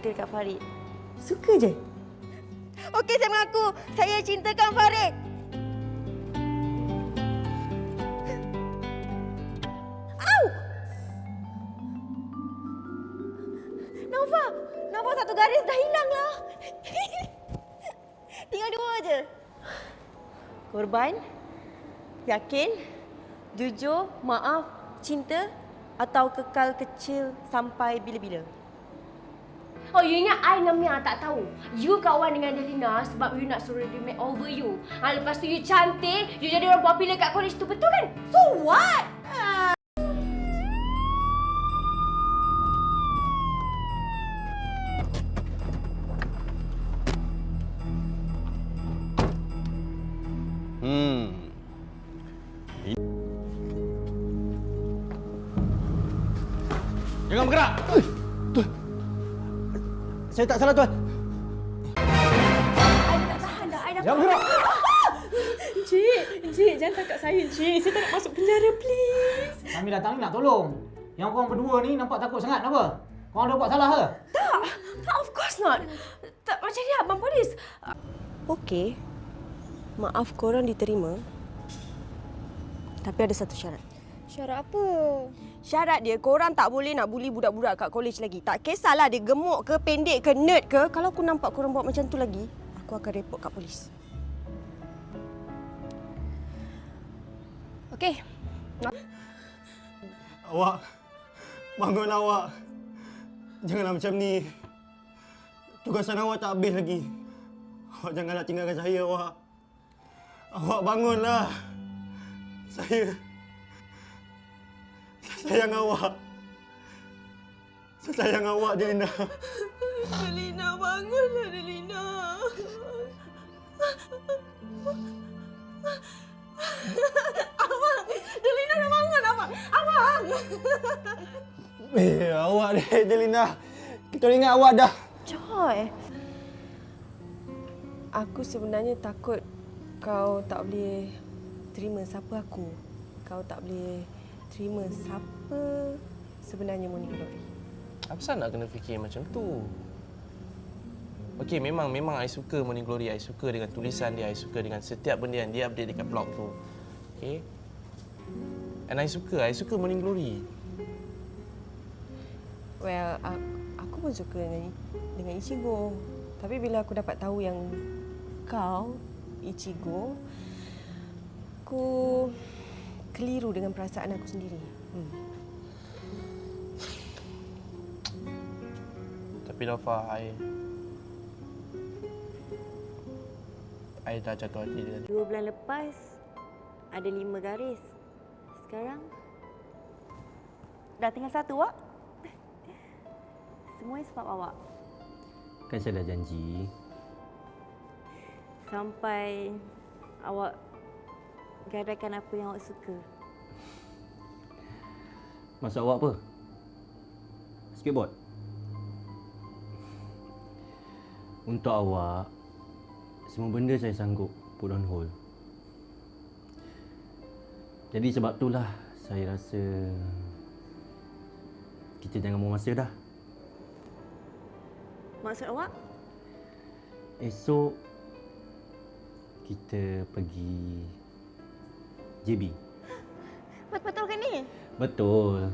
suka dekat Farid. Suka je. Okey, saya mengaku. Saya cintakan Farid. Au! Nova! Nova satu garis dah hilang lah. Tinggal dua je. Korban, yakin, jujur, maaf, cinta atau kekal kecil sampai bila-bila? Oh, you ingat I dengan Mia tak tahu. You kawan dengan Delina sebab you nak suruh dia make over you. Ha, lepas tu you cantik, you jadi orang popular kat college tu, betul kan? So what? Hmm. Jangan bergerak. Saya tak salah tuan. I tak tahan dah. I dah Jangan bergerak. Encik, encik jangan tangkap saya encik. Saya tak nak masuk penjara please. Kami datang ni nak tolong. Yang korang berdua ni nampak takut sangat kenapa? Korang ada buat salah ke? tak. Tak, of course not. Tak macam ni abang polis. Okey. Maaf korang diterima. Tapi ada satu syarat. Syarat apa? Syarat dia korang tak boleh nak bully budak-budak kat college lagi. Tak kisahlah dia gemuk ke, pendek ke, nerd ke. Kalau aku nampak korang buat macam tu lagi, aku akan report kat polis. Okey. Awak. Bangun awak. Janganlah macam ni. Tugasan awak tak habis lagi. Awak janganlah tinggalkan saya, awak. Awak bangunlah. Saya... Saya sayang awak. Saya sayang awak, Delina. Delina, bangunlah Delina. Abang, Delina dah bangun, Abang. Abang! Eh, awak ni, Delina. Kita ingat awak dah. Joy. Aku sebenarnya takut kau tak boleh terima siapa aku. Kau tak boleh terima siapa sebenarnya Morning Glory. Apa pasal nak kena fikir macam tu? Okey, memang memang I suka Morning Glory. I suka dengan tulisan dia. I suka dengan setiap benda yang dia update dekat blog tu. Okey. And I suka. I suka Morning Glory. Well, aku, aku pun suka dengan, dengan Ichigo. Tapi bila aku dapat tahu yang kau, Ichigo, aku keliru dengan perasaan aku sendiri. Hmm. Tapi Nova, I... I dah jatuh hati dengan dia. Dua bulan lepas, ada lima garis. Sekarang, dah tinggal satu, Wak. Semuanya sebab awak. Kan saya dah janji. Sampai awak gadaikan apa yang awak suka. Maksud awak apa? Skateboard? Untuk awak, semua benda saya sanggup put on hold. Jadi sebab itulah saya rasa kita jangan buang masa dah. Maksud awak? Esok kita pergi JB. Betul ke ni? Betul.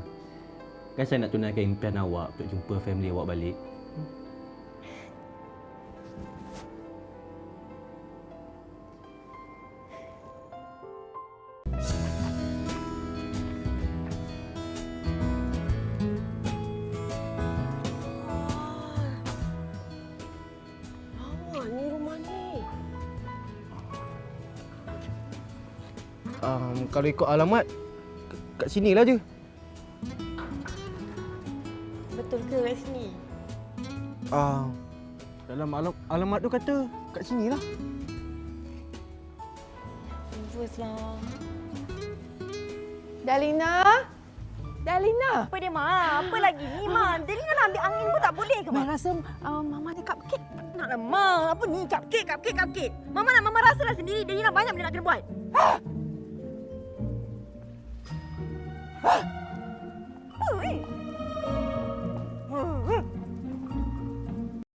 Kan saya nak tunaikan impian awak untuk jumpa family awak balik. Um, kalau ikut alamat, kat sinilah je. Betul ke kat sini? Ah, dalam alam, alamat tu kata kat sinilah. Confuse lah. Dalina? Dalina? Apa dia, Ma? Apa lagi ni, Ma? Delina nak ambil angin pun tak boleh ke, Ma? Mak rasa uh, mama ni cupcake. Naklah, Ma. Apa ni? Cupcake, cupcake, cupcake. Mama nak Mama rasalah sendiri. Delina banyak benda nak kena buat. 啊 哦